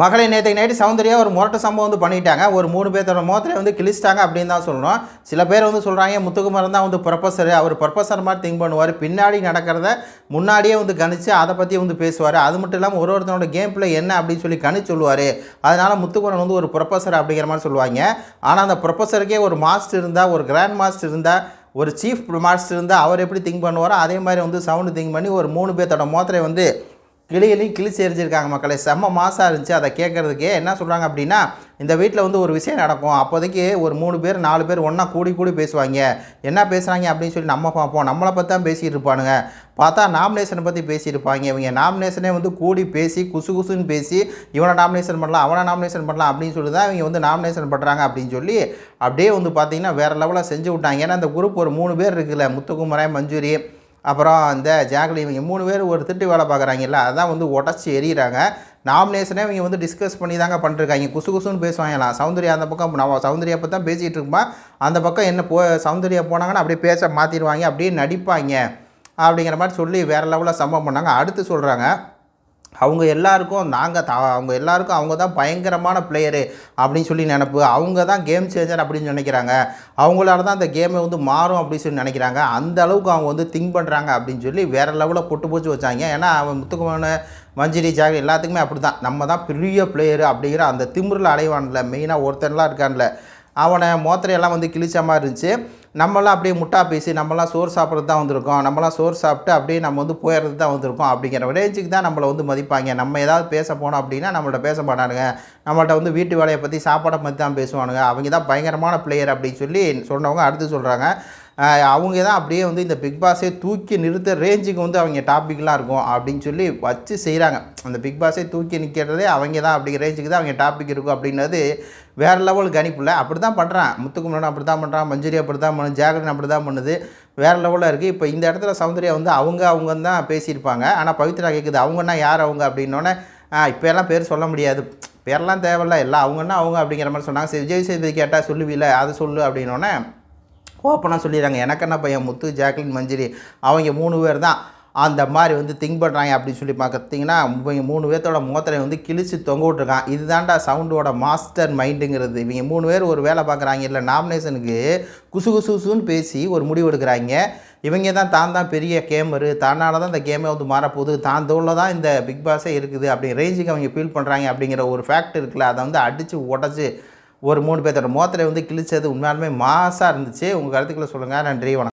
மகளை நேற்று நைட்டு சௌந்தர்யா ஒரு முரட்டு சம்பவம் வந்து பண்ணிட்டாங்க. ஒரு மூணு பேர்த்தோட முகத்தில் வந்து கிழிச்சிட்டாங்க அப்படின்னு தான் சொல்லணும் சில பேர் வந்து சொல்கிறாங்க முத்துக்குமாரன் தான் வந்து ப்ரொஃபஸர் அவர் ப்ரொஃபஸர் மாதிரி திங்க் பண்ணுவார். பின்னாடி நடக்கிறத முன்னாடியே வந்து கணிச்சு அதை பற்றி வந்து பேசுவார். அது மட்டும் இல்லாமல் ஒரு ஒருத்தனோட கேம் பிளே என்ன அப்படின்னு சொல்லி கணிச்சு சொல்லுவார். அதனால் முத்துக்குமரன் வந்து ஒரு ப்ரொஃபஸர் அப்படிங்கிற மாதிரி சொல்லுவாங்க. ஆனால் அந்த ப்ரொஃபஸருக்கே ஒரு மாஸ்டர் இருந்தால் ஒரு கிராண்ட் மாஸ்டர் இருந்தால் ஒரு சீஃப் மாஸ்டர் இருந்தால் அவர் எப்படி திங்க் பண்ணுவாரோ அதே மாதிரி வந்து சவுண்டு திங்க் பண்ணி ஒரு மூணு பேர்த்தோட மோத்திரை வந்து கிளியிலையும் கிழிச்சு எரிஞ்சிருக்காங்க மக்களே. செம்ம மாசாக இருந்துச்சு. அதை கேட்குறதுக்கே என்ன சொல்கிறாங்க அப்படின்னா இந்த வீட்டில் வந்து ஒரு விஷயம் நடக்கும். அப்போதைக்கு ஒரு மூணு பேர் நாலு பேர் ஒன்றா கூடி கூடி பேசுவாங்க. என்ன பேசுகிறாங்க அப்படின்னு சொல்லி நம்ம பார்ப்போம். நம்மளை பற்றி தான் பேசிகிட்டு இருப்பானுங்க. பார்த்தா நாமினேஷனை பற்றி பேசியிருப்பாங்க இவங்க நாமினேஷனே வந்து கூடி பேசி குசு குசுன்னு பேசி இவனை நாமினேஷன் பண்ணலாம் அவனை நாமினேஷன் பண்ணலாம் அப்படின்னு சொல்லி தான் இவங்க வந்து நாமினேஷன் பண்ணுறாங்க அப்படின்னு சொல்லி அப்படியே வந்து பார்த்தீங்கன்னா வேறு லெவலில் செஞ்சு விட்டாங்க. ஏன்னா அந்த குரூப் ஒரு மூணு பேர் இருக்குல்ல. முத்துக்குமரன் மஞ்சூரி அப்புறம் இந்த ஜாக்லி இவங்க மூணு பேர் ஒரு திட்டு வேலை பார்க்குறாங்கல்ல அதான் வந்து உடச்சி எறிகிறாங்க நாமினேஷனே இவங்க வந்து டிஸ்கஸ் பண்ணி தாங்க பண்ணிருக்காங்க குசு குசுன்னு பேசுவாங்களாம். சௌந்தர்யா அந்த பக்கம் நான் சௌந்தர்யா பற்றி தான் பேசிகிட்டு இருக்குமா அந்த பக்கம் என்ன போ சௌந்தர்யா போனாங்கன்னா அப்படியே பேச மாற்றிடுவாங்க அப்படியே நடிப்பாங்க. அப்படிங்கிற மாதிரி சொல்லி வேறு லெவலில் சம்பவம் பண்ணாங்க. அடுத்து சொல்கிறாங்க அவங்க எல்லாருக்கும் நாங்கள் த அவங்க எல்லாருக்கும் அவங்க தான் பயங்கரமான பிளேயரு அப்படின்னு சொல்லி நினப்பு. அவங்க தான் கேம் சேஞ்சர் அப்படின்னு நினைக்கிறாங்க. அவங்களால தான் அந்த கேமை வந்து மாறும் அப்படின்னு சொல்லி நினைக்கிறாங்க. அந்த அளவுக்கு அவங்க வந்து திங்க் பண்ணுறாங்க அப்படின்னு சொல்லி வேறு லெவலில் பொட்டு போச்சு வச்சாங்க. ஏன்னா அவன் முத்துக்குமான மஞ்சிரி ஜாக் எல்லாத்துக்குமே அப்படி தான் நம்ம தான் பெரிய பிளேயரு அப்படிங்கிற அந்த திமிரில் அலைவான்ல. மெயினாக ஒருத்தன்லாம் இருக்கான்ல. அவனை மோத்திரையெல்லாம் வந்து கிழிச்ச மாதிரி இருந்துச்சு. நம்மளாம் அப்படியே முட்டா பேசி நம்மளாம் சோறு சாப்பிட்றது தான் வந்திருக்கோம். நம்மளாம் சோறு சாப்பிட்டு அப்படியே நம்ம வந்து போயிடுறது தான் வந்திருக்கோம் அப்படிங்கிற ரேஞ்சுக்கு தான் நம்மளை வந்து மதிப்பாங்க. நம்ம ஏதாவது பேச போனோம் அப்படின்னா நம்மள்ட்ட பேச மாட்டானுங்க. நம்மள்ட்ட வந்து வீட்டு வேலையை பற்றி சாப்பாடை பற்றி தான் பேசுவானுங்க. அவங்க தான் பயங்கரமான பிளேயர் அப்படின்னு சொல்லி சொன்னவங்க அடுத்து சொல்கிறாங்க அவங்க தான் அப்படியே வந்து இந்த பிக் பாஸே தூக்கி நிறுத்த ரேஞ்சுக்கு வந்து அவங்க டாப்பிக்லாம் இருக்கும் அப்படின்னு சொல்லி வச்சு செய்கிறாங்க அந்த பிக் பாஸே தூக்கி நிற்கிறதே அவங்க தான் அப்படிங்கிற ரேஞ்சுக்கு தான் அவங்க டாபிக் இருக்கும் அப்படின்றது வேறு லெவல் கணிப்பில் அப்படி தான் பண்ணுறான் முத்துக்குமரன் அப்படி தான் பண்ணுறான் மஞ்சரி அப்படி தான் பண்ணு ஜாகரன் அப்படி தான் பண்ணுது. வேறு லெவலில் இருக்குது இப்போ இந்த இடத்துல சௌந்தர்யா வந்து அவங்க அவங்க தான் பேசியிருப்பாங்க. ஆனால் பவித்ரா கேட்குது அவங்கன்னா யார் அவங்க அப்படின்னோடனே இப்போ எல்லாம் பேர் சொல்ல முடியாது. பேரெல்லாம் தேவையில்ல. எல்லாம் அவங்கன்னா அவங்க அப்படிங்கிற மாதிரி சொன்னாங்க. சரி விஜய் சேதுபதி கேட்டால் சொல்லுவீல அதை சொல்லு அப்படின்னோடனே ஓப்பனாக சொல்லிடுறாங்க. எனக்கு என்ன பையன்? முத்து ஜாக்லின் மஞ்சிரி. அவங்க மூணு பேர் தான். அந்த மாதிரி வந்து திங்க் பண்ணுறாங்க அப்படின்னு சொல்லி பார்த்தீங்கன்னா இவங்க மூணு பேர்த்தோட மோத்தரை வந்து கிழிச்சு தொங்க விட்ருக்கான் இதுதான்டா சவுண்டோட மாஸ்டர் மைண்டுங்கிறது. இவங்க மூணு பேர் ஒரு வேலை பார்க்குறாங்க இல்லை நாமினேஷனுக்கு குசு குசு குசுன்னு பேசி ஒரு முடிவு எடுக்கிறாங்க. இவங்க தான் தான் தான் பெரிய கேமரு. தன்னால் தான் இந்த கேமே வந்து மாறப்போகுது. தான் தோளில் தான் இந்த பிக் பாஸே இருக்குது. அப்படி ரேஞ்சுக்கு அவங்க ஃபீல் பண்ணுறாங்க அப்படிங்கிற ஒரு ஃபேக்ட் இருக்குல்ல. அதை வந்து அடித்து உடச்சி ஒரு மூணு பேர்த்தோட மோத்தரை வந்து கிழிச்சது உண்மையாலுமே மாசாக இருந்துச்சு. உங்கள் கருத்துக்களை சொல்லுங்கள் நன்றி வணக்கம்.